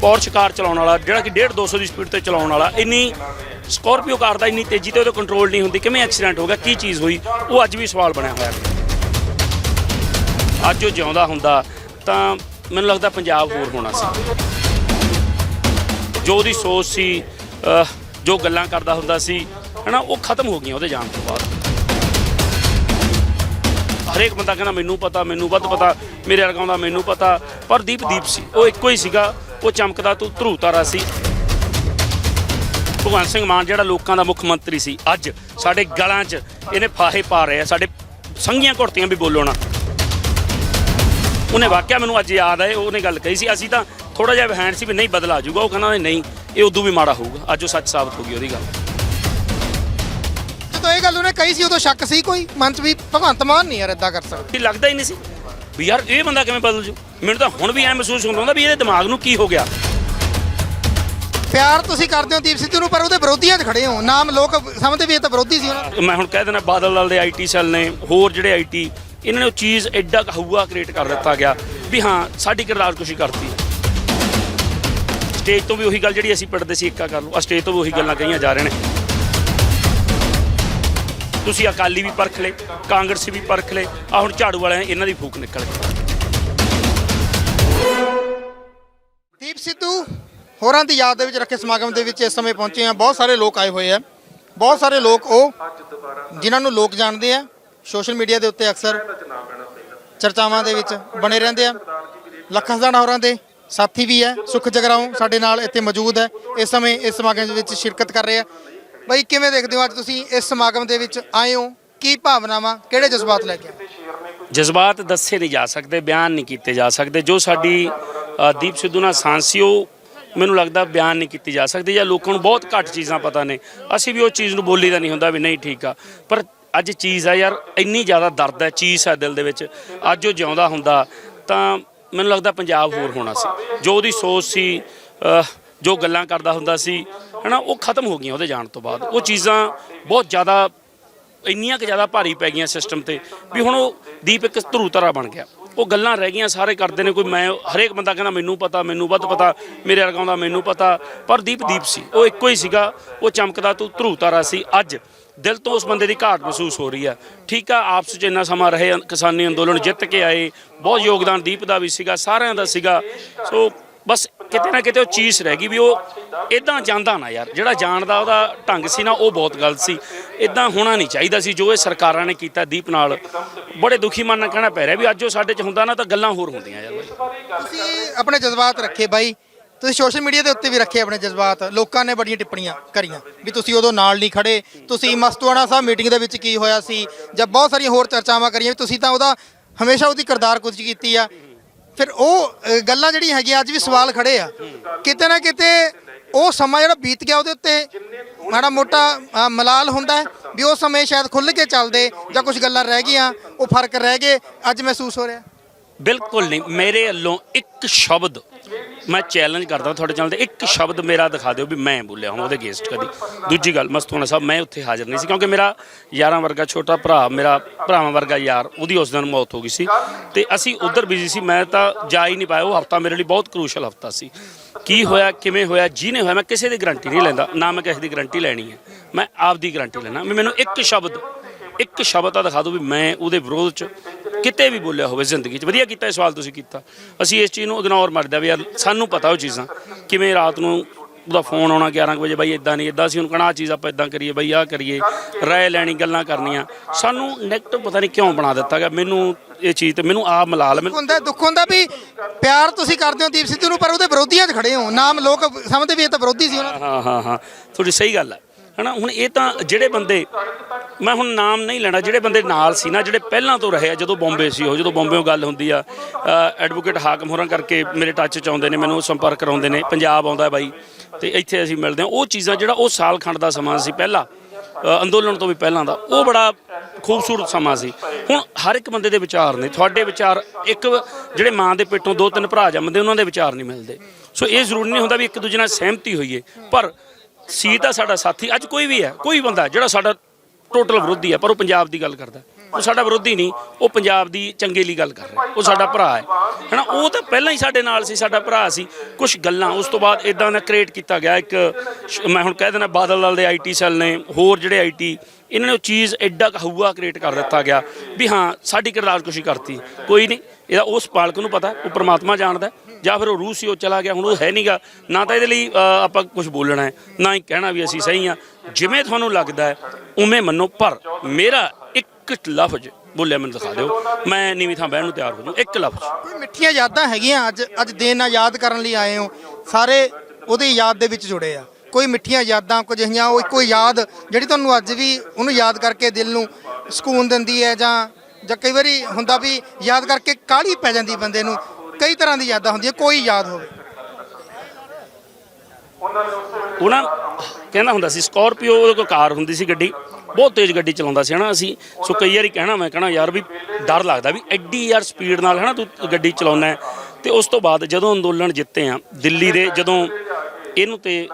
ਪੌਰਸ਼ ਕਾਰ ਚਲਾਉਣ ਵਾਲਾ, ਜਿਹੜਾ ਕਿ 1.5 200 ਦੀ ਸਪੀਡ ਤੇ ਚਲਾਉਣ ਵਾਲਾ, ਇੰਨੀ ਸਕੋਰਪੀਓ ਕਾਰ ਦਾ ਇੰਨੀ ਤੇਜ਼ੀ ਤੇ ਉਹਦਾ ਕੰਟਰੋਲ ਨਹੀਂ ਹੁੰਦੀ, ਕਿਵੇਂ ਐਕਸੀਡੈਂਟ ਹੋ ਗਿਆ, ਕੀ ਚੀਜ਼ ਹੋਈ, ਉਹ ਅੱਜ ਵੀ ਸਵਾਲ ਬਣਿਆ ਹੋਇਆ। ਅੱਜ ਉਹ ਜਿਉਂਦਾ ਹੁੰਦਾ, ਤਾਂ ਮੈਨੂੰ ਲੱਗਦਾ ਪੰਜਾਬ ਹੋਰ ਹੋਣਾ ਸੀ। ਜੋ ਉਹਦੀ ਸੋਚ ਸੀ ਜੋ ਗੱਲਾਂ ਕਰਦਾ ਹੁੰਦਾ ਸੀ, ਹਨਾ, ਉਹ ਖਤਮ ਹੋ ਗਈਆਂ ਉਹਦੇ ਜਾਣ ਤੋਂ ਬਾਅਦ। ਹਰੇਕ ਬੰਦਾ ਕਹਿੰਦਾ, ਮੈਨੂੰ ਪਤਾ, ਮੈਨੂੰ ਵੱਧ ਪਤਾ, ਮੇਰੇ ਵਰਗਾ ਦਾ ਮੈਨੂੰ ਪਤਾ, ਪਰ ਦੀਪ ਦੀਪ ਸੀ, ਉਹ ਇੱਕੋ ਹੀ ਸੀਗਾ। ਉਹ ਚਮਕਦਾ ਤੂੰ ਧਰੂ ਤਾਰਾ ਸੀ। ਭਗਵੰਤ ਸਿੰਘ ਮਾਨ ਜਿਹੜਾ ਲੋਕਾਂ ਦਾ ਮੁੱਖ ਮੰਤਰੀ ਸੀ ਅੱਜ ਸਾਡੇ ਗਲਾਂ 'ਚ ਇਹਨੇ ਫਾਹੇ ਪਾ ਰਹੇ ਆ ਸਾਡੇ ਸੰਘੀਆਂ ਘੁਰਤੀਆਂ ਵੀ ਬੋਲੋ ਨਾ। ਉਹਨੇ ਵਾਕਿਆ ਮੈਨੂੰ ਅੱਜ ਯਾਦ ਆਏ ਉਹਨੇ ਗੱਲ ਕਹੀ ਸੀ ਅਸੀਂ ਤਾਂ ਥੋੜਾ ਜਿਹਾ ਵਹਿਣ ਸੀ ਵੀ ਨਹੀਂ ਬਦਲਾ ਆ ਜਾਊਗਾ ਉਹ ਕਹਿੰਦਾ ਨਹੀਂ ਇਹ ਉਦੋਂ ਵੀ ਮਾੜਾ ਹੋਊਗਾ ਅੱਜ ਉਹ ਸੱਚ ਸਾਬਤ ਹੋ ਗਈ ਉਹਦੀ ਗੱਲ। ਜਦੋਂ ਇਹ ਗੱਲ ਉਹਨੇ ਕਹੀ ਸੀ ਉਦੋਂ ਸ਼ੱਕ ਸੀ ਕੋਈ? ਮਨ 'ਚ ਵੀ ਭਗਵੰਤ ਮਾਨ ਨਹੀਂ ਯਾਰ ਇਦਾਂ ਕਰ ਸਕਦਾ। ਲੱਗਦਾ ਹੀ ਨਹੀਂ ਸੀ। ਵੀ ਯਾਰ ਇਹ ਬੰਦਾ ਕਿਵੇਂ ਬਦਲ ਜੂ? ਮੈਨੂੰ ਤਾਂ ਹੁਣ ਵੀ ਐ ਮਹਿਸੂਸ ਹੁੰਦਾ ਹੁੰਦਾ ਵੀ ਇਹਦੇ ਦਿਮਾਗ ਨੂੰ ਕੀ ਹੋ ਗਿਆ। ਪਿਆਰ ਤੁਸੀਂ ਕਰਦੇ ਹੋ ਦੀਪ ਸਿੱਧੂ ਨੂੰ ਪਰ ਉਹਦੇ ਵਿਰੋਧੀਆਂ 'ਚ ਖੜੇ ਹੋ। ਨਾਮ ਲੋਕ ਸਮਝਦੇ ਵੀ ਇਹ ਤਾਂ ਵਿਰੋਧੀ ਸੀ ਉਹਨਾਂ ਦਾ। ਮੈਂ ਹੁਣ ਕਹਿ ਦੇਣਾ ਬਾਦਲ ਲਾਲ ਦੇ ਆਈਟੀ ਸੈੱਲ ਨੇ ਹੋਰ ਜਿਹੜੇ ਆਈਟੀ ਇਹਨਾਂ ਨੇ ਉਹ ਚੀਜ਼ ਐਡਾ ਕਹੂਆ ਕ੍ਰੀਏਟ ਕਰ ਦਿੱਤਾ ਗਿਆ ਵੀ ਹਾਂ ਸਾਡੀ ਕਿਰਦਾਰ ਕੁਸ਼ੀ ਕਰਤੀ ਸਟੇਜ ਤੋਂ ਵੀ ਉਹੀ ਗੱਲ ਜਿਹੜੀ ਅਸੀਂ ਪੜਦੇ ਸੀ ਇੱਕਾ ਕਰ ਲਓ। ਆ ਸਟੇਜ ਤੋਂ ਵੀ ਉਹੀ ਗੱਲਾਂ ਕਹੀਆਂ ਜਾ ਰਹੇ ਨੇ। ਤੁਸੀਂ ਅਕਾਲੀ ਵੀ ਪਰਖ ਲਏ, ਕਾਂਗਰਸੀ ਵੀ ਪਰਖ ਲਏ ਆ ਹੁਣ ਝਾੜੂ ਵਾਲਿਆਂ ਇਹਨਾਂ ਦੀ ਫੂਕ ਨਿਕਲ ਗਈ। ਦੀਪ ਸਿੱਧੂ, ਹੋਰਾਂ ਦੀ ਯਾਦ ਦੇ ਵਿੱਚ ਰੱਖੇ ਸਮਾਗਮ ਦੇ ਵਿੱਚ ਇਸ ਸਮੇਂ ਪਹੁੰਚੇ ਆ ਬਹੁਤ ਸਾਰੇ ਲੋਕ ਆਏ ਹੋਏ ਆ। ਬਹੁਤ ਸਾਰੇ ਲੋਕ ਉਹ ਜਿਨ੍ਹਾਂ ਨੂੰ ਲੋਕ ਜਾਣਦੇ ਆ। ਸੋਸ਼ਲ ਮੀਡੀਆ ਦੇ ਉੱਤੇ ਅਕਸਰ ਚਰਚਾਵਾਂ ਦੇ ਵਿੱਚ ਬਣੇ ਰਹਿੰਦੇ ਆ। ਲੱਖਾਂ ਹਜ਼ਾਰਾਂ ਹੋਰਾਂ ਦੇ। ਸਾਥੀ ਵੀ ਹੈ। ਸੁਖ ਜਗਰਾਉਂ ਸਾਡੇ ਨਾਲ ਇੱਥੇ ਮੌਜੂਦ ਹੈ। ਇਸ ਸਮੇਂ ਇਸ ਸਮਾਗਮ ਦੇ ਵਿੱਚ ਸ਼ਿਰਕਤ ਕਰ ਰਹੇ ਆ। ਬਈ ਕਿਵੇਂ ਦੇਖਦੇ ਹੋ ਅੱਜ ਤੁਸੀਂ ਇਸ ਸਮਾਗਮ ਦੇ ਵਿੱਚ ਆਏ ਹੋ? ਕੀ ਭਾਵਨਾਵਾਂ? ਕਿਹੜੇ ਜਜ਼ਬਾਤ ਲੈ ਕੇ ਆਏ? ਜਜ਼ਬਾਤ ਦੱਸੇ ਨਹੀਂ ਜਾ ਸਕਦੇ ਬਿਆਨ ਨਹੀਂ ਕੀਤੇ ਜਾ ਸਕਦੇ। ਜੋ ਸਾਡੀ ਅ, ਦੀਪ ਸਿੱਧੂ ਨਾਲ ਸਾਂਸੀ ਉਹ ਮੈਨੂੰ ਲੱਗਦਾ ਬਿਆਨ ਨਹੀਂ ਕੀਤੀ ਜਾ ਸਕਦੀ ਜਾਂ ਲੋਕਾਂ ਨੂੰ ਬਹੁਤ ਘੱਟ ਚੀਜ਼ਾਂ ਪਤਾ ਨੇ। ਅਸੀਂ ਵੀ ਉਹ ਚੀਜ਼ ਨੂੰ ਬੋਲੀ ਦਾ ਨਹੀਂ ਹੁੰਦਾ ਵੀ ਨਹੀਂ ਠੀਕ ਆ। ਪਰ ਅੱਜ ਚੀਜ਼ ਆ ਯਾਰ ਇੰਨੀ ਜ਼ਿਆਦਾ ਦਰਦ ਹੈ ਚੀਜ਼ ਹੈ ਦਿਲ ਦੇ ਵਿੱਚ। ਅੱਜ ਉਹ ਜਿਉਂਦਾ ਹੁੰਦਾ ਤਾਂ ਮੈਨੂੰ ਲੱਗਦਾ ਪੰਜਾਬ ਹੋਰ ਹੋਣਾ ਸੀ। ਜੋ ਉਹਦੀ ਸੋਚ ਸੀ ਅ, ਜੋ ਗੱਲਾਂ ਕਰਦਾ ਹੁੰਦਾ ਸੀ ਹਨਾ, ਉਹ ਖਤਮ ਹੋ ਗਈਆਂ ਉਹਦੇ ਜਾਣ ਤੋਂ ਬਾਅਦ। ਉਹ ਚੀਜ਼ਾਂ ਬਹੁਤ ਜ਼ਿਆਦਾ, ਇੰਨੀਆਂ ਕਿ ਜ਼ਿਆਦਾ ਭਾਰੀ ਪੈ ਗਈਆਂ ਸਿਸਟਮ ਤੇ ਵੀ ਹੁਣ ਉਹ ਦੀਪ ਇੱਕ ਧਰੂ ਤਰਾ ਬਣ ਗਿਆ। ਉਹ ਗੱਲਾਂ ਰਹਿ ਗਈਆਂ, ਸਾਰੇ ਕਰਦੇ ਨੇ, ਕੋਈ ਮੈਂ, ਹਰੇਕ ਬੰਦਾ ਕਹਿੰਦਾ, ਮੈਨੂੰ ਪਤਾ, ਮੈਨੂੰ ਵੱਧ ਪਤਾ, ਮੇਰੇ ਵਰਗਾ ਦਾ ਮੈਨੂੰ ਪਤਾ। ਪਰ ਦੀਪ ਦੀਪ ਸੀ, ਉਹ ਇੱਕੋ ਹੀ ਸੀਗਾ, ਉਹ ਚਮਕਦਾ ਤੂੰ ਧਰੂ ਤਾਰਾ ਸੀ। ਅੱਜ ਦਿਲ ਤੋਂ ਉਸ ਬੰਦੇ ਦੀ ਘਾਟ ਮਹਿਸੂਸ ਹੋ ਰਹੀ ਆ ਠੀਕ ਆ, ਆਪਸ ਚ ਇੰਨਾ ਸਮਾਂ ਰਹੇ, ਕਿਸਾਨੀ ਅੰਦੋਲਨ ਜਿੱਤ ਕੇ ਆਏ, ਬਹੁਤ ਯੋਗਦਾਨ ਦੀਪ ਦਾ ਵੀ ਸੀਗਾ, ਸਾਰਿਆਂ ਦਾ ਸੀਗਾ। ਸੋ ਬਸ ਕਿਤੇ ਨਾ ਕਿਤੇ ਉਹ ਚੀਜ਼ ਰਹਿ ਗਈ ਵੀ ਉਹ ਇਦਾਂ ਜਾਂਦਾ ਨਾ ਯਾਰ, ਜਿਹੜਾ ਜਾਣ ਦਾ ਉਹਦਾ ਢੰਗ ਸੀ ਨਾ, ਉਹ ਬਹੁਤ ਗਲਤ ਸੀ। ਇਦਾਂ ਹੋਣਾ ਨਹੀਂ ਚਾਹੀਦਾ ਸੀ, ਜੋ ਇਹ ਸਰਕਾਰਾਂ ਨੇ ਕੀਤਾ ਦੀਪ ਨਾਲ। ਬੜੇ ਦੁਖੀ ਮਨ ਨਾਲ ਕਹਿਣਾ ਪੈ ਰਿਹਾ ਵੀ ਅੱਜ ਉਹ ਸਾਡੇ 'ਚ ਹੁੰਦਾ ਨਾ ਤਾਂ ਗੱਲਾਂ ਹੋਰ ਹੁੰਦੀਆਂ ਯਾਰ। ਤੁਸੀਂ ਆਪਣੇ ਜਜ਼ਬਾਤ ਰੱਖੇ ਬਾਈ। ਤੁਸੀਂ ਸੋਸ਼ਲ ਮੀਡੀਆ ਦੇ ਉੱਤੇ ਵੀ ਰੱਖੇ ਆਪਣੇ ਜਜ਼ਬਾਤ। ਲੋਕਾਂ ਨੇ ਬੜੀਆਂ ਟਿੱਪਣੀਆਂ ਕਰੀਆਂ ਵੀ ਤੁਸੀਂ ਉਦੋਂ ਨਾਲ ਨਹੀਂ ਖੜੇ। ਤੁਸੀਂ ਮਸਤੂਆਣਾ ਸਾਹਿਬ ਮੀਟਿੰਗ ਦੇ ਵਿੱਚ ਕੀ ਹੋਇਆ ਸੀ ਜਾਂ ਬਹੁਤ ਸਾਰੀਆਂ ਹੋਰ ਚਰਚਾਵਾਂ ਕਰੀਆਂ ਵੀ ਤੁਸੀਂ ਤਾਂ ਉਹਦਾ ਹਮੇਸ਼ਾ ਉਹਦੀ ਕਿਰਦਾਰ ਕੁਝ ਕੀਤੀ ਆ। ਫਿਰ ਉਹ ਅ, ਗੱਲਾਂ ਜਿਹੜੀਆਂ ਹੈਗੀਆਂ ਅੱਜ ਵੀ ਸਵਾਲ ਖੜੇ ਆ। ਕਿਤੇ ਨਾ ਕਿਤੇ ਉਹ ਸਮਾਂ ਜਿਹੜਾ ਬੀਤ ਗਿਆ ਉਹਦੇ ਉੱਤੇ ਮਾੜਾ ਮੋਟਾ ਅ, ਮਲਾਲ ਹੁੰਦਾ ਹੈ ਵੀ ਉਹ ਸਮੇਂ ਸ਼ਾਇਦ ਖੁੱਲ ਕੇ ਚੱਲਦੇ ਜਾਂ ਕੁਝ ਗੱਲਾਂ ਰਹਿ ਗਈਆਂ ਉਹ ਫ਼ਰਕ ਰਹਿ ਗਏ ਅੱਜ ਮਹਿਸੂਸ ਹੋ ਰਿਹਾ। ਬਿਲਕੁਲ ਨਹੀਂ। ਮੇਰੇ ਵੱਲੋਂ ਇੱਕ ਸ਼ਬਦ ਮੈਂ ਚੈਲੰਜ ਕਰਦਾ ਤੁਹਾਡੇ ਚੈਨਲ ਤੇ ਇੱਕ ਸ਼ਬਦ ਮੇਰਾ ਦਿਖਾ ਦਿਓ ਵੀ ਮੈਂ ਬੋਲਿਆ ਹਾਂ ਉਹਦੇ ਗੇਸਟ ਕਦੀ। ਦੂਜੀ ਗੱਲ ਮਸਤੂਨਾ ਸਾਹਿਬ, ਮੈਂ ਉੱਥੇ ਹਾਜ਼ਰ ਨਹੀਂ ਸੀ ਕਿਉਂਕਿ ਮੇਰਾ ਯਾਰਾਂ ਵਰਗਾ ਛੋਟਾ ਭਰਾ, ਮੇਰਾ ਭਰਾਵਾਂ ਵਰਗਾ ਯਾਰ, ਉਹਦੀ ਉਸ ਦਿਨ ਮੌਤ ਹੋ ਗਈ ਸੀ। ਤੇ ਅਸੀਂ ਉਧਰ ਬਿਜ਼ੀ ਸੀ, ਮੈਂ ਤਾਂ ਜਾ ਹੀ ਨਹੀਂ ਪਾਇਆ, ਉਹ ਹਫਤਾ ਮੇਰੇ ਲਈ ਬਹੁਤ ਕਰੂਸ਼ਲ ਹਫਤਾ ਸੀ। ਕੀ ਹੋਇਆ, ਕਿਵੇਂ ਹੋਇਆ, ਜਿਹਨੇ ਹੋਇਆ, ਮੈਂ ਕਿਸੇ ਦੀ ਗਰੰਟੀ ਨਹੀਂ ਲੈਂਦਾ, ਨਾ ਮੈਂ ਕਿਸੇ ਦੀ ਗਰੰਟੀ ਲੈਣੀ ਹੈ। ਮੈਂ ਆਪ ਦੀ ਗਾਰੰਟੀ ਲੈਣਾ ਵੀ ਮੈਨੂੰ ਇੱਕ ਸ਼ਬਦ ਇੱਕ ਸ਼ਬਦ ਤਾਂ ਦਿਖਾ ਦਿਓ ਵੀ ਮੈਂ ਉਹਦੇ ਵਿਰੋਧ ਚ ਕਿਤੇ ਵੀ ਬੋਲਿਆ ਹੋਵੇ ਜ਼ਿੰਦਗੀ 'ਚ। ਵਧੀਆ ਕੀਤਾ ਇਹ ਸਵਾਲ ਤੁਸੀਂ ਕੀਤਾ। ਅਸੀਂ ਇਸ ਚੀਜ਼ ਨੂੰ ਇਗਨੋਰ ਮਰਦੇ ਆ ਵੀ ਯਾਰ ਸਾਨੂੰ ਪਤਾ ਉਹ ਚੀਜ਼ਾਂ। ਕਿਵੇਂ ਰਾਤ ਨੂੰ ਉਹਦਾ ਫੋਨ ਆਉਣਾ 11 ਕੁ ਵਜੇ ਬਾਈ ਇਦਾਂ ਨਹੀਂ ਇਦਾਂ ਅਸੀਂ ਉਹਨੂੰ ਕਹਣਾ ਆਹ ਚੀਜ਼ ਆਪਾਂ ਇਦਾਂ ਕਰੀਏ ਬਾਈ ਆਹ ਕਰੀਏ ਰਾਏ ਲੈਣੀ ਗੱਲਾਂ ਕਰਨੀਆਂ। ਸਾਨੂੰ ਨੈਗੇਟਿਵ ਪਤਾ ਨਹੀਂ ਕਿਉਂ ਬਣਾ ਦਿੱਤਾ ਗਿਆ। ਮੈਨੂੰ ਇਹ ਚੀਜ਼ ਤੇ ਮੈਨੂੰ ਆਪ ਮਲਾਲ ਮੈਨੂੰ ਹੁੰਦਾ ਦੁੱਖ ਹੁੰਦਾ ਵੀ ਪਿਆਰ ਤੁਸੀਂ ਕਰਦੇ ਹੋ ਦੀਪ ਸਿੱਧੂ ਨੂੰ ਪਰ ਉਹਦੇ ਵਿਰੋਧੀਆਂ 'ਚ ਖੜੇ ਹੋ। ਨਾਮ ਲੋਕ ਸਮਝਦੇ ਵੀ ਇਹ ਤਾਂ ਵਿਰੋਧੀ ਸੀ ਉਹਨਾਂ ਦਾ। ਹਾਂ ਹਾਂ ਹਾਂ। ਤੁਹਾਡੀ ਸਹੀ ਗੱਲ ਹੈ। ਹਨਾ? ਹੁਣ ਇਹ ਤਾਂ ਜਿਹੜੇ ਬੰਦੇ, ਮੈਂ ਹੁਣ ਨਾਮ ਨਹੀਂ ਲੈਣਾ, ਜਿਹੜੇ ਬੰਦੇ ਨਾਲ ਸੀ ਨਾ, ਜਿਹੜੇ ਪਹਿਲਾਂ ਤੋਂ ਰਹੇ ਆ, ਜਦੋਂ ਬੰਬੇ ਸੀ ਉਹ, ਜਦੋਂ ਬੰਬੇੋਂ ਗੱਲ ਹੁੰਦੀ ਆ ਐਡਵੋਕੇਟ ਹਾਕਮ ਹੋਰਾਂ ਕਰਕੇ ਮੇਰੇ ਟੱਚ ਚ ਆਉਂਦੇ ਨੇ, ਮੈਨੂੰ ਸੰਪਰਕ ਕਰਾਉਂਦੇ ਨੇ, ਪੰਜਾਬ ਆਉਂਦਾ ਬਾਈ, ਤੇ ਇੱਥੇ ਅਸੀਂ ਮਿਲਦੇ ਹਾਂ। ਉਹ ਚੀਜ਼ਾਂ ਜਿਹੜਾ ਉਹ ਸਾਲ ਖੰਡ ਦਾ ਸਮਾਂ ਸੀ ਪਹਿਲਾਂ ਅੰਦੋਲਨ ਤੋਂ ਵੀ ਪਹਿਲਾਂ ਦਾ, ਉਹ ਬੜਾ ਖੂਬਸੂਰਤ ਸਮਾਂ ਸੀ। ਹੁਣ ਹਰ ਇੱਕ ਬੰਦੇ ਦੇ ਵਿਚਾਰ ਨੇ, ਤੁਹਾਡੇ ਵਿਚਾਰ, ਇੱਕ ਜਿਹੜੇ ਮਾਂ ਦੇ ਪੇਟੋਂ ਦੋ ਤਿੰਨ ਭਰਾ ਜੰਮਦੇ, ਉਹਨਾਂ ਦੇ ਵਿਚਾਰ ਨਹੀਂ ਮਿਲਦੇ। ਸੋ ਇਹ ਜ਼ਰੂਰੀ ਨਹੀਂ ਹੁੰਦਾ ਵੀ ਇੱਕ ਦੂਜੇ ਨਾਲ ਸਹਿਮਤੀ ਹੋਈਏ, ਪਰ ਸੀ ਤਾਂ ਸਾਡਾ ਸਾਥੀ, ਅੱਜ ਕੋਈ ਵੀ ਹੈ, ਕੋਈ ਬੰਦਾ ਜਿਹੜਾ ਸਾਡਾ ਟੋਟਲ ਵਿਰੋਧੀ ਹੈ, ਪਰ ਉਹ ਪੰਜਾਬ ਦੀ ਗੱਲ ਕਰਦਾ ਉਹ ਸਾਡਾ ਵਿਰੋਧੀ ਨਹੀਂ, ਉਹ ਪੰਜਾਬ ਦੀ ਚੰਗੇ ਲਈ ਗੱਲ ਕਰ ਰਿਹਾ ਉਹ ਸਾਡਾ ਭਰਾ ਹੈ। ਹਨਾ, ਉਹ ਤਾਂ ਪਹਿਲਾਂ ਹੀ ਸਾਡੇ ਨਾਲ ਸੀ, ਸਾਡਾ ਭਰਾ ਸੀ। ਕੁਝ ਗੱਲਾਂ, ਉਸ ਤੋਂ ਬਾਅਦ ਇਦਾਂ ਦਾ ਕ੍ਰੀਏਟ ਕੀਤਾ ਗਿਆ, ਇੱਕ ਮੈਂ ਹੁਣ ਕਹਿ ਦੇਣਾ ਬਾਦਲ ਲਾਲ ਦੇ ਆਈਟੀ ਸੈੱਲ ਨੇ, ਹੋਰ ਜਿਹੜੇ ਆਈਟੀ ਇਹਨਾਂ ਨੇ ਉਹ ਚੀਜ਼ ਐਡਾ ਕੁ ਹਊਆ ਕ੍ਰੀਏਟ ਕਰ ਦਿੱਤਾ ਗਿਆ ਵੀ ਹਾਂ, ਸਾਡੀ ਕਿਰਦਾਰਕੁਸ਼ੀ ਕਰਤੀ। ਕੋਈ ਨਹੀਂ, ਇਹਦਾ ਉਸ ਪਾਲਕ ਨੂੰ ਪਤਾ, ਉਹ ਪ੍ਰਮਾਤਮਾ ਜਾਣਦਾ ਜਾਂ ਫਿਰ ਉਹ ਰੂਸ ਹੀ ਉਹ ਚਲਾ ਗਿਆ, ਹੁਣ ਉਹ ਹੈ ਨਹੀਂਗਾ ਨਾ ਤਾਂ ਇਹਦੇ ਲਈ ਆਪਾਂ ਕੁਝ ਬੋਲਣਾ ਹੈ, ਨਾ ਹੀ ਕਹਿਣਾ ਵੀ ਅਸੀਂ ਸਹੀ ਆ ਜਿਵੇਂ ਤੁਹਾਨੂੰ ਲੱਗਦਾ ਹੈ, ਉਵੇਂ ਮੰਨੋ। ਪਰ ਮੇਰਾ ਇੱਕ ਲਫ਼ਜ਼ ਬੋਲਿਆ, ਮੈਨੂੰ ਦਿਖਾ ਦਿਓ। ਮੈਂ ਨੀਵੀਂ ਥਾਂ ਬਹਿਣ ਨੂੰ ਤਿਆਰ ਹੋ ਜੂ ਇੱਕ ਲਫ਼ਜ਼। ਕੋਈ ਮਿੱਠੀਆਂ ਯਾਦਾਂ ਹੈਗੀਆਂ ਅੱਜ ਅੱਜ ਦਿਨ ਨਾਲ ਯਾਦ ਕਰਨ ਲਈ ਆਏ ਹੋ? ਸਾਰੇ ਉਹਦੀ ਯਾਦ ਦੇ ਵਿੱਚ ਜੁੜੇ ਆ। ਕੋਈ ਮਿੱਠੀਆਂ ਯਾਦਾਂ, ਕੁਝ ਅਜਿਹੀਆਂ ਉਹ ਇੱਕੋ ਯਾਦ, ਜਿਹੜੀ ਤੁਹਾਨੂੰ ਅੱਜ ਵੀ ਉਹਨੂੰ ਯਾਦ ਕਰਕੇ ਦਿਲ ਨੂੰ ਸਕੂਨ ਦਿੰਦੀ ਹੈ ਜਾਂ ਜਾਂ ਕਈ ਵਾਰੀ ਹੁੰਦਾ ਵੀ ਯਾਦ ਕਰਕੇ ਕਾਹਲੀ ਪੈ ਜਾਂਦੀ ਬੰਦੇ ਨੂੰ। ਕਈ ਤਰ੍ਹਾਂ ਦੀ ਯਾਦਾਂ ਹੁੰਦੀਆਂ, ਕੋਈ ਯਾਦ ਹੋਵੇ। ਉਹ ਨਾ ਕਹਿੰਦਾ ਹੁੰਦਾ ਸੀ ਸਕਾਰਪੀਓ ਉਹਦੇ ਕੋਲ ਕਾਰ ਹੁੰਦੀ ਸੀ ਗੱਡੀ, ਬਹੁਤ ਤੇਜ਼ ਗੱਡੀ ਚਲਾਉਂਦਾ ਸੀ ਹਨਾ ਅਸੀਂ। ਸੋ ਕਈ ਵਾਰੀ ਕਹਿਣਾ, ਮੈਂ ਕਹਿਣਾ, ਯਾਰ ਵੀ ਡਰ ਲੱਗਦਾ ਵੀ ਐਡੀ ਯਾਰ ਸਪੀਡ ਨਾਲ ਹਨਾ ਤੂੰ ਗੱਡੀ ਚਲਾਉਣਾ ਹੈ। ਤੇ ਉਸ ਤੋਂ ਬਾਅਦ ਜਦੋਂ ਅੰਦੋਲਨ ਜਿੱਤੇ ਆ, ਦਿੱਲੀ ਦੇ ਜਦੋਂ ਇਹਨੂੰ ਤੇ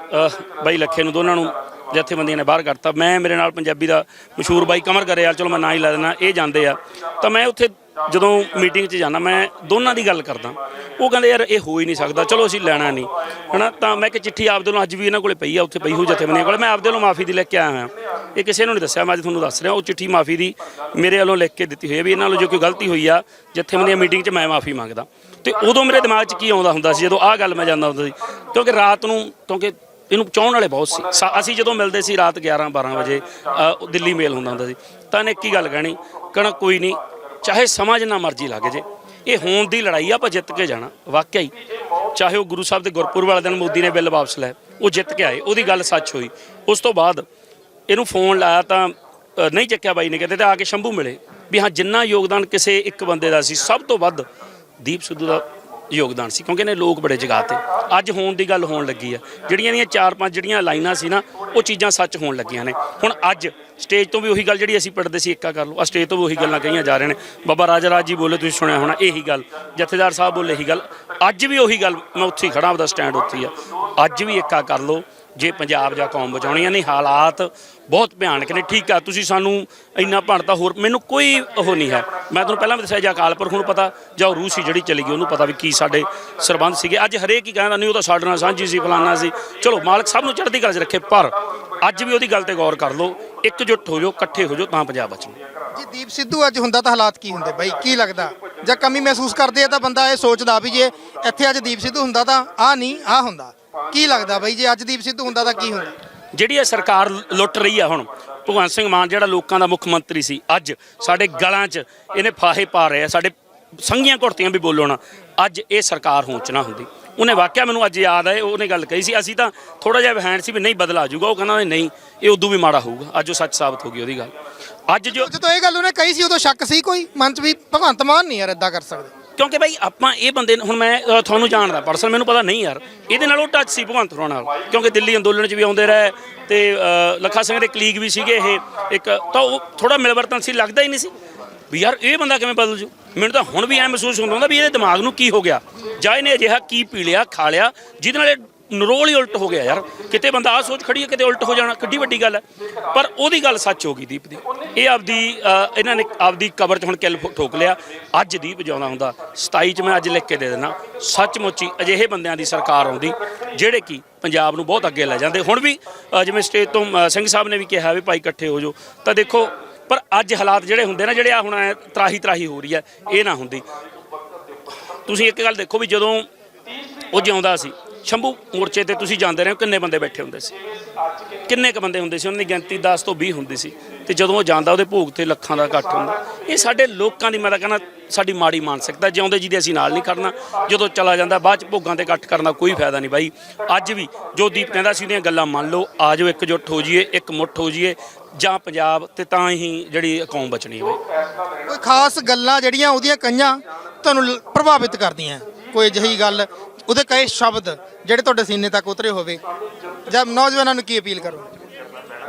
ਬਾਈ ਲੱਖੇ ਨੂੰ ਦੋਨਾਂ ਨੂੰ ਜਥੇਬੰਦੀਆਂ ਨੇ ਬਾਹਰ ਕਰਤਾ ਮੈਂ ਮੇਰੇ ਨਾਲ ਪੰਜਾਬੀ ਦਾ ਮਸ਼ਹੂਰ ਬਾਈ ਕਮਰ ਕਰਿਆ ਚਲੋ ਮੈਂ ਨਾਂ ਹੀ ਲਾ ਦੇਣਾ ਇਹ ਜਾਂਦੇ ਆ। ਤਾਂ ਮੈਂ ਉੱਥੇ ਜਦੋਂ ਮੀਟਿੰਗ 'ਚ ਜਾਣਾ, ਮੈਂ ਦੋਨਾਂ ਦੀ ਗੱਲ ਕਰਦਾ। ਉਹ ਕਹਿੰਦੇ, ਯਾਰ, ਇਹ ਹੋ ਹੀ ਨਹੀਂ ਸਕਦਾ। ਚਲੋ, ਅਸੀਂ ਲੈਣਾ ਨਹੀਂ। ਹਨਾ? ਤਾਂ ਮੈਂ ਕਿ ਚਿੱਠੀ ਆਪਦੇ ਨੂੰ ਅੱਜ ਵੀ ਇਹਨਾਂ ਕੋਲੇ ਪਈ ਆ, ਉੱਥੇ ਪਈ ਹੋ ਜਥੇਬੰਦੀਆਂ ਕੋਲ। ਮੈਂ ਆਪਦੇ ਨੂੰ ਮਾਫੀ ਦੀ ਲੈ ਕੇ ਆਇਆ ਹਾਂ ਇਹ ਕਿਸੇ ਨੂੰ ਨਹੀਂ ਦੱਸਿਆ, ਮੈਂ ਅੱਜ ਤੁਹਾਨੂੰ ਦੱਸ ਰਿਹਾ, ਉਹ ਚਿੱਠੀ ਮਾਫੀ ਦੀ ਮੇਰੇ ਵੱਲੋਂ ਲਿਖ ਕੇ ਦਿੱਤੀ ਹੋਈ ਹੈ ਵੀ ਇਹਨਾਂ ਵੱਲੋਂ ਜੋ ਕੋਈ ਗਲਤੀ ਹੋਈ ਆ, ਜਥੇਬੰਦੀਆਂ ਮੀਟਿੰਗ 'ਚ ਮੈਂ ਮਾਫੀ ਮੰਗਦਾ। ਤੇ ਉਦੋਂ ਮੇਰੇ ਦਿਮਾਗ 'ਚ ਕੀ ਆਉਂਦਾ ਹੁੰਦਾ ਸੀ, ਜਦੋਂ ਆਹ ਗੱਲ ਮੈਂ ਜਾਂਦਾ ਹੁੰਦਾ ਸੀ, ਕਿਉਂਕਿ ਰਾਤ ਨੂੰ, ਕਿਉਂਕਿ ਇਹਨੂੰ ਚਾਹਣ ਵਾਲੇ ਬਹੁਤ ਸੀ। ਸਾ- ਅਸੀਂ ਜਦੋਂ ਮਿਲਦੇ ਸੀ ਰਾਤ 11 12 ਵਜੇ ਦਿੱਲੀ ਮੇਲ ਹੁੰਦਾ ਹੁੰਦਾ ਸੀ। ਤਾਂ ਇਹਨੇ ਇੱਕ ਹੀ ਗੱਲ ਕਹਿਣੀ, ਕਹਿਣਾ, ਕੋਈ ਨਹੀਂ ਚਾਹੇ ਸਮਾਂ ਜਿੰਨਾ ਮਰਜ਼ੀ ਲੱਗ ਜੇ ਇਹ ਹੋਣ ਦੀ ਲੜਾਈ ਆ ਆਪਾਂ ਜਿੱਤ ਕੇ ਜਾਣਾ ਵਾਕਿਆ ਹੀ। ਚਾਹੇ ਉਹ ਗੁਰੂ ਸਾਹਿਬ ਦੇ ਗੁਰਪੁਰਬ ਵਾਲੇ ਦਿਨ ਮੋਦੀ ਨੇ ਬਿੱਲ ਵਾਪਸ ਲਏ ਉਹ ਜਿੱਤ ਕੇ ਆਏ ਉਹਦੀ ਗੱਲ ਸੱਚ ਹੋਈ। ਉਸ ਤੋਂ ਬਾਅਦ ਇਹਨੂੰ ਫੋਨ ਲਾਇਆ ਤਾਂ ਅ, ਨਹੀਂ ਚੱਕਿਆ ਬਾਈ ਨੇ ਕਹਿੰਦੇ ਤੇ ਆ ਕੇ ਸ਼ੰਭੂ ਮਿਲੇ। ਵੀ ਹਾਂ ਜਿੰਨਾ ਯੋਗਦਾਨ ਕਿਸੇ ਇੱਕ ਬੰਦੇ ਦਾ ਸੀ ਸਭ ਤੋਂ ਵੱਧ ਦੀਪ ਸਿੱਧੂ ਦਾ ਯੋਗਦਾਨ ਸੀ, ਕਿਉਂਕਿ ਇਹਨੇ ਲੋਕ ਬੜੇ ਜਗਾਤੇ। ਅੱਜ ਹੋਣ ਦੀ ਗੱਲ ਹੋਣ ਲੱਗੀ ਆ। ਜਿਹੜੀਆਂ ਦੀਆਂ ਚਾਰ ਪੰਜ ਜਿਹੜੀਆਂ ਲਾਈਨਾਂ ਸੀ ਨਾ, ਉਹ ਚੀਜ਼ਾਂ ਸੱਚ ਹੋਣ ਲੱਗੀਆਂ ਨੇ। ਹੁਣ ਅੱਜ ਸਟੇਜ ਤੋਂ ਵੀ ਉਹੀ ਗੱਲ ਜਿਹੜੀ ਅਸੀਂ ਪੜਦੇ ਸੀ ਇੱਕਾ ਕਰ ਲਓ। ਆ ਸਟੇਜ ਤੋਂ ਵੀ ਉਹੀ ਗੱਲਾਂ ਕਹੀਆਂ ਜਾ ਰਹੇ ਨੇ। ਬਾਬਾ ਰਾਜਾ ਰਾਜ ਜੀ ਬੋਲੇ, ਤੁਸੀਂ ਸੁਣਿਆ ਹੋਣਾ, ਇਹੀ ਗੱਲ। ਜਥੇਦਾਰ ਸਾਹਿਬ ਬੋਲੇ, ਇਹੀ ਗੱਲ। ਅੱਜ ਵੀ ਉਹੀ ਗੱਲ, ਮੈਂ ਉੱਥੇ ਹੀ ਖੜਾ ਆਪਦਾ ਸਟੈਂਡ ਉੱਥੇ ਹੀ ਆ। ਅੱਜ ਵੀ ਇੱਕਾ ਕਰ ਲਓ। ਜੇ ਪੰਜਾਬ ਜਾਂ ਕੌਮ ਬਚਾਉਣੀਆਂ ਨਹੀਂ ਹਾਲਾਤ ਬਹੁਤ ਭਿਆਨਕ ਨੇ। ਠੀਕ ਆ, ਤੁਸੀਂ ਸਾਨੂੰ ਇੰਨਾ ਭਣਤਾ ਹੋਰ, ਮੈਨੂੰ ਕੋਈ ਉਹ ਨਹੀਂ ਹੈ। ਮੈਂ ਤੁਹਾਨੂੰ ਪਹਿਲਾਂ ਵੀ ਦੱਸਿਆ, ਜਾਂ ਅਕਾਲ ਪੁਰਖ ਨੂੰ ਪਤਾ, ਜਾਂ ਉਹ ਰੂਸੀ ਜਿਹੜੀ ਚਲੀ ਗਈ, ਉਹਨੂੰ ਪਤਾ ਵੀ ਕੀ ਸਾਡੇ ਸਰਬੰਧ ਸੀਗੇ। ਅੱਜ ਹਰੇਕ ਹੀ ਕਹਿੰਦਾ, ਨਹੀਂ, ਉਹ ਤਾਂ ਸਾਡੇ ਨਾਲ ਸਾਂਝੀ ਸੀ, ਫਲਾਨਾ ਸੀ। ਚਲੋ, ਮਾਲਕ ਸਭ ਨੂੰ ਚੜ੍ਹਦੀ ਕਲਾ 'ਚ ਰੱਖੇ, ਪਰ ਅੱਜ ਵੀ ਉਹਦੀ ਗੱਲ ਤੇ ਗੌਰ ਕਰ ਲਓ, ਇਕਜੁੱਟ ਹੋ ਜਾਓ, ਇਕੱਠੇ ਹੋ ਜਾਓ, ਤਾਂ ਪੰਜਾਬ ਬਚਣਾ ਜੀ, ਦੀਪ ਸਿੱਧੂ, ਅੱਜ ਹੁੰਦਾ ਤਾਂ ਹਾਲਾਤ ਕੀ ਹੁੰਦੇ? ਬਾਈ, ਕੀ ਲੱਗਦਾ? ਜਾਂ ਕਮੀ ਮਹਿਸੂਸ ਕਰਦੇ ਆ ਤਾਂ ਬੰਦਾ ਇਹ ਸੋਚਦਾ ਵੀ ਜੇ ਇੱਥੇ ਅੱਜ ਦੀਪ ਸਿੱਧੂ ਹੁੰਦਾ ਤਾਂ ਆ ਨਹੀਂ ਆ ਹੁੰਦਾ। ਕੀ ਲੱਗਦਾ ਬਾਈ ਜੇ ਅੱਜ ਦੀਪ ਸਿੱਧੂ ਹੁੰਦਾ ਤਾਂ ਕੀ ਹੁੰਦਾ? ਜਿਹੜੀ ਇਹ ਸਰਕਾਰ ਲੁੱਟ ਰਹੀ ਆ ਹੁਣ ਭਗਵੰਤ ਸਿੰਘ ਮਾਨ ਜਿਹੜਾ ਲੋਕਾਂ ਦਾ ਮੁੱਖ ਮੰਤਰੀ ਸੀ ਅੱਜ ਸਾਡੇ ਗਲਾਂ 'ਚ ਇਹਨੇ ਫਾਹੇ ਪਾ ਰਹੇ ਆ ਸਾਡੇ ਸੰਘੀਆਂ ਘੁਰਤੀਆਂ ਵੀ ਬੋਲੋ ਨਾ ਅੱਜ ਇਹ ਸਰਕਾਰ ਹੋਂ ਚ ਨਾ ਹੁੰਦੀ। ਉਹਨੇ ਵਾਕਿਆ ਮੈਨੂੰ ਅੱਜ ਯਾਦ ਆਏ ਉਹਨੇ ਗੱਲ ਕਹੀ ਸੀ ਅਸੀਂ ਤਾਂ ਥੋੜਾ ਜਿਹਾ ਵਹਿਣ ਸੀ ਵੀ ਨਹੀਂ ਬਦਲਾ ਆ ਜਾਊਗਾ ਉਹ ਕਹਿੰਦਾ ਨਹੀਂ ਇਹ ਉਦੋਂ ਵੀ ਮਾੜਾ ਹੋਊਗਾ ਅੱਜ ਉਹ ਸੱਚ ਸਾਬਤ ਹੋ ਗਈ ਉਹਦੀ ਗੱਲ। ਅੱਜ ਜੋ ਜਦੋਂ ਇਹ ਗੱਲ ਉਹਨੇ ਕਹੀ ਸੀ ਉਦੋਂ ਸ਼ੱਕ ਸੀ ਕੋਈ? ਮਨ 'ਚ ਵੀ ਭਗਵੰਤ ਮਾਨ ਨਹੀਂ ਯਾਰ ਇਦਾਂ ਕਰ ਸਕਦੇ। ਕਿਉਂਕਿ ਭਾਈ ਆਪਾਂ ਇਹ ਬੰਦੇ ਨੂੰ- ਹੁਣ ਮੈਂ ਅ, ਤੁਹਾਨੂੰ ਜਾਣਦਾ ਪਰਸਨ ਮੈਨੂੰ ਪਤਾ ਨਹੀਂ ਯਾਰ। ਇਹਦੇ ਨਾਲ ਉਹ ਟੱਚ ਸੀ ਭਗਵੰਤ ਮਾਨ ਨਾਲ ਕਿਉਂਕਿ ਦਿੱਲੀ ਅੰਦੋਲਨ 'ਚ ਵੀ ਆਉਂਦੇ ਰਹੇ ਤੇ ਅ, ਲੱਖਾ ਸਿੰਘ ਦੇ ਕਲੀਗ ਵੀ ਸੀਗੇ ਇਹ ਇੱਕ ਤਾਂ ਉਹ ਥੋੜਾ ਮਿਲਵਰਤਨ ਸੀ ਲੱਗਦਾ ਹੀ ਨਹੀਂ ਸੀ। ਵੀ ਯਾਰ ਇਹ ਬੰਦਾ ਕਿਵੇਂ ਬਦਲ ਜੂ? ਮੈਨੂੰ ਤਾਂ ਹੁਣ ਵੀ ਐ ਮਹਿਸੂਸ ਹੁੰਦਾ ਹੁੰਦਾ ਵੀ ਇਹਦੇ ਦਿਮਾਗ ਨੂੰ ਕੀ ਹੋ ਗਿਆ? ਜਾਂ ਇਹਨੇ ਅਜਿਹਾ ਕੀ ਪੀ ਲਿਆ ਖਾ ਲਿਆ ਜਿਹਦੇ ਨਾਲ ਇਹ ਨਰੋਲ ਹੀ ਉਲਟ ਹੋ ਗਿਆ ਯਾਰ। ਕਿਤੇ ਬੰਦਾ ਆ ਸੋਚ ਖੜੀ ਹੈ, ਕਿਤੇ ਉਲਟ ਹੋ ਜਾਣਾ, ਕਿੱਡੀ ਵੱਡੀ ਗੱਲ ਹੈ। ਪਰ ਉਹਦੀ ਗੱਲ ਸੱਚ ਹੋ ਗਈ ਦੀਪ ਦੀ। ਇਹ ਆਪਦੀ ਇਹਨਾਂ ਨੇ ਆਪਦੀ ਕਬਰ 'ਚ ਹੁਣ ਕਿੱਲ ਫੋ- ਠੋਕ ਲਿਆ। ਅੱਜ ਦੀਪ ਜਿਉਂਦਾ ਹੁੰਦਾ। 27 'ਚ ਮੈਂ ਅੱਜ ਲਿਖ ਕੇ ਦੇ ਦੇਣਾ ਸੱਚਮੁੱਚ ਹੀ ਅਜਿਹੇ ਬੰਦਿਆਂ ਦੀ ਸਰਕਾਰ ਆਉਂਦੀ, ਜਿਹੜੇ ਕਿ ਪੰਜਾਬ ਨੂੰ ਬਹੁਤ ਅੱਗੇ ਲੈ ਜਾਂਦੇ। ਹੁਣ ਵੀ ਜਿਵੇਂ ਸਟੇਜ ਤੋਂ ਸਿੰਘ ਸਾਹਿਬ ਨੇ ਵੀ ਕਿਹਾ ਵੀ ਭਾਈ ਇਕੱਠੇ ਹੋ ਜਾਓ। ਤਾਂ ਦੇਖੋ, ਪਰ ਅੱਜ ਹਾਲਾਤ ਜਿਹੜੇ ਹੁੰਦੇ ਨਾ, ਜਿਹੜੇ ਆ ਹੁਣ ਤਰਾਹੀ ਤਰਾਹੀ ਹੋ ਰਹੀ ਹੈ, ਇਹ ਨਾ ਹੁੰਦੀ। ਤੁਸੀਂ ਇੱਕ ਗੱਲ ਦੇਖੋ ਵੀ ਜਦੋਂ ਉਹ ਜਿਉਂਦਾ ਸੀ ਸ਼ੰਭੂ ਮੋਰਚੇ ਤੇ ਤੁਸੀਂ ਜਾਂਦੇ ਰਹੇ ਹੋ, ਕਿੰਨੇ ਬੰਦੇ ਬੈਠੇ ਹੁੰਦੇ ਸੀ? ਕਿੰਨੇ ਕ ਬੰਦੇ ਹੁੰਦੇ ਸੀ? ਉਹਨਾਂ ਦੀ ਗਿਣਤੀ 10 ਤੋਂ 20 ਹੁੰਦੀ ਸੀ। ਤੇ ਜਦੋਂ ਉਹ ਜਾਂਦਾ ਉਹਦੇ ਭੋਗ ਤੇ ਲੱਖਾਂ ਦਾ ਇਕੱਠ ਹੁੰਦਾ। ਇਹ ਸਾਡੇ ਲੋਕਾਂ ਦੀ ਮੈਂ ਤਾਂ ਕਹਿੰਦਾ ਸਾਡੀ ਮਾੜੀ ਮਾਨਸਿਕਤਾ ਜਿਉਂਦੇ ਜਿਹਦੇ ਅਸੀਂ ਨਾਲ ਨਹੀਂ ਖੜਨਾ ਜਦੋਂ ਚਲਾ ਜਾਂਦਾ ਬਾਅਦ ਚ ਭੋਗਾਂ ਤੇ ਇਕੱਠ ਕਰਨ ਦਾ ਕੋਈ ਫਾਇਦਾ ਨਹੀਂ ਬਾਈ। ਅੱਜ ਵੀ ਜੋ ਦੀਪ ਕਹਿੰਦਾ ਸੀ ਉਹਦੀਆਂ ਗੱਲਾਂ ਮੰਨ ਲਓ ਆ ਜਾਓ ਇਕਜੁੱਟ ਹੋ ਜਾਈਏ ਇੱਕ ਮੁੱਠ ਹੋ ਜਾਈਏ ਜਾਂ ਪੰਜਾਬ ਤੇ ਤਾਂ ਹੀ ਜਿਹੜੀ ਕੌਮ ਬਚਣੀ ਹੈ ਬਾਈ। ਕੋਈ ਖਾਸ ਗੱਲਾਂ ਜਿਹੜੀਆਂ ਉਹਦੀਆਂ ਕਈਆਂ ਤੁਹਾਨੂੰ ਲ- ਪ੍ਰਭਾਵਿਤ ਕਰਦੀਆਂ। ਕੋਈ ਅਜਿਹੀ ਗੱਲ ਉਹਦੇ ਕਈ ਸ਼ਬਦ ਜਿਹੜੇ ਤੁਹਾਡੇ ਸੀਨੇ ਤੱਕ ਉਤਰੇ ਹੋਵੇ। ਜਾਂ ਨੌਜਵਾਨਾਂ ਨੂੰ ਕੀ ਅਪੀਲ ਕਰੋ?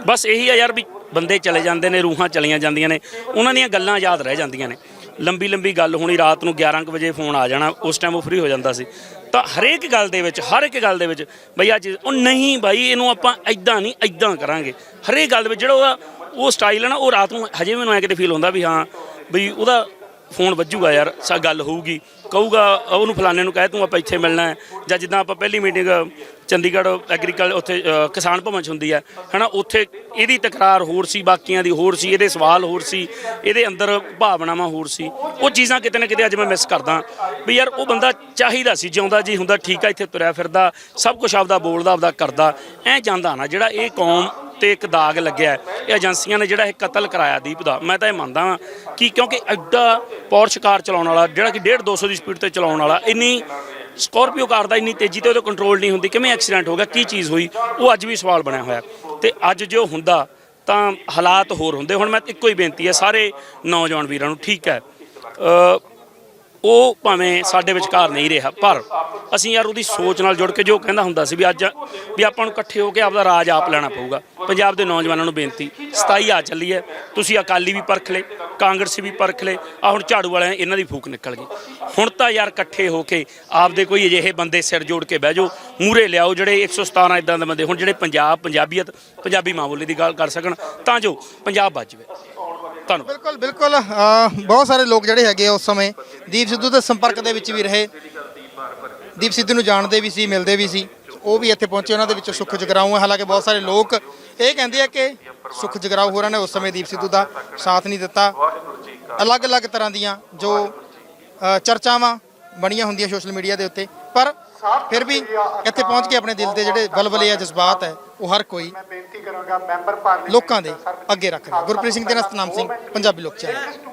ਬਸ ਇਹੀ ਆ ਯਾਰ ਵੀ ਬੰਦੇ ਚਲੇ ਜਾਂਦੇ ਨੇ, ਰੂਹਾਂ ਚਲੀਆਂ ਜਾਂਦੀਆਂ ਨੇ। ਉਹਨਾਂ ਦੀਆਂ ਗੱਲਾਂ ਯਾਦ ਰਹਿ ਜਾਂਦੀਆਂ ਨੇ। ਲੰਬੀ ਲੰਬੀ ਗੱਲ ਹੋਣੀ, ਰਾਤ ਨੂੰ 11 ਕੁ ਵਜੇ ਫੋਨ ਆ ਜਾਣਾ, ਉਸ ਟਾਈਮ ਉਹ ਫ੍ਰੀ ਹੋ ਜਾਂਦਾ ਸੀ। ਤਾਂ ਹਰੇਕ ਗੱਲ ਦੇ ਵਿੱਚ, ਹਰ ਇੱਕ ਗੱਲ ਦੇ ਵਿੱਚ ਬਈ ਅੱਜ ਉਹ ਨਹੀਂ ਬਾਈ, ਇਹਨੂੰ ਆਪਾਂ ਐਦਾਂ ਨਹੀਂ ਐਦਾਂ ਕਰਾਂਗੇ। ਹਰੇਕ ਗੱਲ ਦੇ ਵਿੱਚ ਜਿਹੜਾ ਉਹਦਾ ਉਹ ਸਟਾਈਲ ਹੈ ਨਾ, ਉਹ ਰਾਤ ਨੂੰ ਹਜੇ ਮੈਨੂੰ ਐ ਕਿਤੇ ਫੀਲ ਹੁੰਦਾ ਵੀ ਹਾਂ, ਬਈ ਉਹਦਾ ਫੋਨ ਵੱਜੂਗਾ ਯਾਰ ਸਾ ਗੱਲ ਹੋਊਗੀ। ਕਹੂਗਾ ਉਹਨੂੰ ਫਲਾਣੇ ਨੂੰ ਕਹੇ ਤੂੰ ਆਪਾਂ ਇੱਥੇ ਮਿਲਣਾ ਹੈ। ਜਾਂ ਜਿੱਦਾਂ ਆਪਾਂ ਪਹਿਲੀ ਮੀਟਿੰਗ ਚੰਡੀਗੜ੍ਹ ਐਗਰੀਕਲ ਉੱਥੇ ਅ, ਕਿਸਾਨ ਭਵਨ 'ਚ ਹੁੰਦੀ ਹੈ। ਹਨਾ ਉੱਥੇ ਇਹਦੀ ਤਕਰਾਰ ਹੋਰ ਸੀ ਬਾਕੀਆਂ ਦੀ ਹੋਰ ਸੀ ਇਹਦੇ ਸਵਾਲ ਹੋਰ ਸੀ ਇਹਦੇ ਅੰਦਰ ਭਾਵਨਾਵਾਂ ਹੋਰ ਸੀ। ਉਹ ਚੀਜ਼ਾਂ ਕਿਤੇ ਨਾ ਕਿਤੇ ਅੱਜ ਮੈਂ ਮਿਸ ਕਰਦਾ। ਵੀ ਯਾਰ ਉਹ ਬੰਦਾ ਚਾਹੀਦਾ ਸੀ ਜਿਉਂਦਾ ਜੀ ਹੁੰਦਾ ਠੀਕ ਆ ਇੱਥੇ ਤੁਰਿਆ ਫਿਰਦਾ ਸਭ ਕੁਝ ਆਪਦਾ ਬੋਲਦਾ ਆਪਦਾ ਕਰਦਾ। ਐ ਜਾਂਦਾ ਨਾ ਜਿਹੜਾ ਇਹ ਕੌਮ ਤੇ ਇੱਕ ਦਾਗ ਲੱਗਿਆ ਹੈ। ਇਹ ਏਜੰਸੀਆਂ ਨੇ ਜਿਹੜਾ ਇਹ ਕਤਲ ਕਰਾਇਆ ਦੀਪ ਦਾ। ਮੈਂ ਤਾਂ ਇਹ ਮੰਨਦਾ ਹਾਂ ਕਿ ਕਿਉਂਕਿ ਐਡਾ ਪੌਰਸ਼ ਕਾਰ ਚਲਾਉਣ ਵਾਲਾ ਜਿਹੜਾ ਕਿ 1.5 200 ਦੀ ਸਪੀਡ ਤੇ ਚਲਾਉਣ ਵਾਲਾ ਇੰਨੀ ਸਕੋਰਪੀਓ ਕਾਰ ਦਾ ਇੰਨੀ ਤੇਜ਼ੀ ਤੇ ਉਹਦੇ ਕੰਟਰੋਲ ਨਹੀਂ ਹੁੰਦੀ ਕਿਵੇਂ ਐਕਸੀਡੈਂਟ ਹੋ ਗਿਆ ਕੀ ਚੀਜ਼ ਹੋਈ ਉਹ ਅੱਜ ਵੀ ਸਵਾਲ ਬਣਿਆ ਹੋਇਆ। ਤੇ ਅੱਜ ਜੋ ਹੁੰਦਾ ਤਾਂ ਹਾਲਾਤ ਹੋਰ ਹੁੰਦੇ। ਹੁਣ ਮੈਂ ਇੱਕੋ ਹੀ ਬੇਨਤੀ ਹੈ ਸਾਰੇ ਨੌਜਵਾਨ ਵੀਰਾਂ ਨੂੰ ਠੀਕ ਹੈ। ਅ, ਉਹ ਭਾਵੇਂ ਸਾਡੇ ਵਿਚਕਾਰ ਨਹੀਂ ਰਿਹਾ, ਪਰ ਅਸੀਂ ਯਾਰ ਉਹਦੀ ਸੋਚ ਨਾਲ ਜੁੜ ਕੇ ਜੋ ਕਹਿੰਦਾ ਹੁੰਦਾ ਸੀ ਵੀ ਅੱਜ ਵੀ ਆਪਾਂ ਨੂੰ ਇਕੱਠੇ ਹੋ ਕੇ ਆਪਦਾ ਰਾਜ ਆਪ ਲੈਣਾ ਪਊਗਾ। ਪੰਜਾਬ ਦੇ ਨੌਜਵਾਨਾਂ ਨੂੰ ਬੇਨਤੀ 27 ਆ ਚੱਲੀ ਹੈ, ਤੁਸੀਂ ਅਕਾਲੀ ਵੀ ਪਰਖ ਲਏ, ਕਾਂਗਰਸੀ ਵੀ ਪਰਖ ਲਏ ਆ ਹੁਣ ਝਾੜੂ ਵਾਲਿਆਂ ਇਹਨਾਂ ਦੀ ਫੂਕ ਨਿਕਲ ਗਈ। ਹੁਣ ਤਾਂ ਯਾਰ ਇਕੱਠੇ ਹੋ ਕੇ ਆਪਦੇ ਕੋਈ ਅਜਿਹੇ ਬੰਦੇ ਸਿਰ ਜੋੜ ਕੇ ਬਹਿ ਜਾਓ ਮੂਰੇ ਲਿਆਓ ਜਿਹੜੇ 117 ਇਦਾਂ ਦੇ ਬੰਦੇ, ਹੁਣ ਜਿਹੜੇ ਪੰਜਾਬ, ਪੰਜਾਬੀਅਤ, ਪੰਜਾਬੀ ਮਾਂ ਬੋਲੀ ਦੀ ਗੱਲ ਕਰ ਸਕਣ, ਤਾਂ ਜੋ ਪੰਜਾਬ ਬਚ ਜਾਵੇ। ਧੰਨਵਾਦ। ਬਿਲਕੁਲ ਬਿਲਕੁਲ। ਅਹ, ਬਹੁਤ ਸਾਰੇ ਲੋਕ ਜਿਹੜੇ ਹੈਗੇ ਆ ਉਸ ਸਮੇਂ ਦੀਪ ਸਿੱਧੂ ਦੇ ਸੰਪਰਕ ਦੇ ਵਿੱਚ ਵੀ ਰਹੇ। ਦੀਪ ਸਿੱਧੂ ਨੂੰ ਜਾਣਦੇ ਵੀ ਸੀ, ਮਿਲਦੇ ਵੀ ਸੀ। ਉਹ ਵੀ ਇੱਥੇ ਪਹੁੰਚੇ, ਉਹਨਾਂ ਦੇ ਵਿੱਚੋਂ ਸੁੱਖ ਜਗਰਾਉਂ ਹੈ ਹਾਲਾਂਕਿ ਬਹੁਤ ਸਾਰੇ ਲੋਕ ਇਹ ਕਹਿੰਦੇ ਆ ਕਿ ਸੁੱਖ ਜਗਰਾਉਂ ਹੋਰਾਂ ਨੇ ਉਸ ਸਮੇਂ ਦੀਪ ਸਿੱਧੂ ਦਾ ਸਾਥ ਨਹੀਂ ਦਿੱਤਾ। ਅਲੱਗ-ਅਲੱਗ ਤਰ੍ਹਾਂ ਦੀਆਂ ਜੋ, ਅਹ, ਚਰਚਾਵਾਂ ਬਣੀਆਂ ਹੁੰਦੀਆਂ ਸੋਸ਼ਲ ਮੀਡੀਆ ਦੇ ਉੱਤੇ। ਪਰ ਫਿਰ ਵੀ ਇੱਥੇ ਪਹੁੰਚ ਕੇ ਆਪਣੇ ਦਿਲ ਦੇ ਜਿਹੜੇ ਬਲਬਲੇ ਆ ਜਜ਼ਬਾਤ ਹੈ ਉਹ ਹਰ ਕੋਈ ਬੇਨਤੀ ਕਰਾਂਗਾ ਮੈਂਬਰ ਪਾਰਲੀਮੈਂਟ ਲੋਕਾਂ ਦੇ ਅੱਗੇ ਰੱਖ ਰਿਹਾ ਗੁਰਪ੍ਰੀਤ ਸਿੰਘ ਦੇ ਨਾਲ ਸਤਨਾਮ ਸਿੰਘ ਪੰਜਾਬੀ ਲੋਕ ਚੈਨਲ।